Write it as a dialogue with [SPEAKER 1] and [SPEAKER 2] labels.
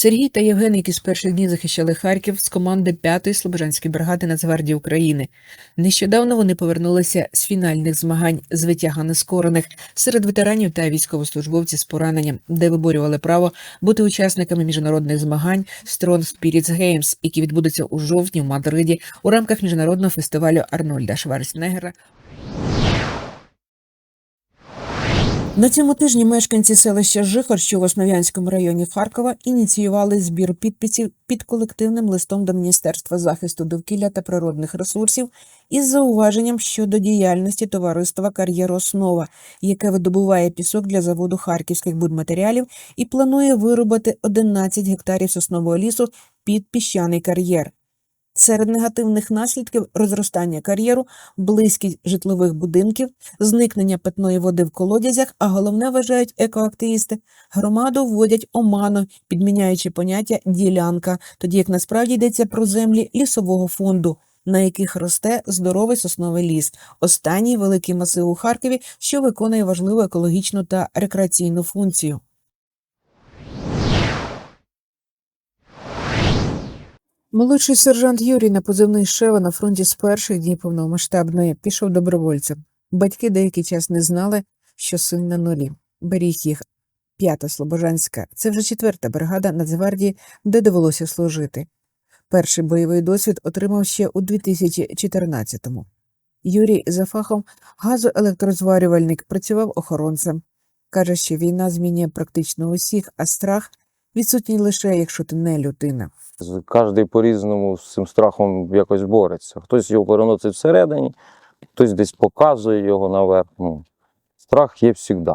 [SPEAKER 1] Сергій та Євген, які з перших днів захищали Харків з команди 5-ї Слобожанської бригади Нацгвардії України. Нещодавно вони повернулися з фінальних змагань з витяга нескорених серед ветеранів та військовослужбовців з пораненням, де виборювали право бути учасниками міжнародних змагань Strong Spirits Games, які відбудуться у жовтні в Мадриді у рамках міжнародного фестивалю Арнольда Шварценеггера На цьому тижні мешканці селища Жихор, що в Основ'янському районі Харкова, ініціювали збір підписів під колективним листом до Міністерства захисту довкілля та природних ресурсів із зауваженням щодо діяльності товариства «Кар'єр Основа», яке видобуває пісок для заводу харківських будматеріалів і планує вирубати 11 гектарів соснового лісу під піщаний кар'єр. Серед негативних наслідків розростання кар'єру, близькість житлових будинків, зникнення питної води в колодязях, а головне вважають екоактивісти, громаду вводять оману, підміняючи поняття ділянка, тоді як насправді йдеться про землі лісового фонду, на яких росте здоровий сосновий ліс, останній великий масив у Харкові, що виконує важливу екологічну та рекреаційну функцію. Молодший сержант Юрій на позивний Шева на фронті з перших днів повномасштабної пішов добровольцем. Батьки деякий час не знали, що син на нулі. Беріг їх п'ята Слобожанська. Це вже четверта бригада Нацгвардії, де довелося служити. Перший бойовий досвід отримав ще у 2014-му. Юрій за фахом газоелектрозварювальник працював охоронцем. Каже, що війна змінює практично усіх, а страх відсутній лише, якщо ти не людина.
[SPEAKER 2] Кожен по-різному з цим страхом якось бореться. Хтось його переносить всередині, хтось десь показує його наверх. Ну, страх є завжди.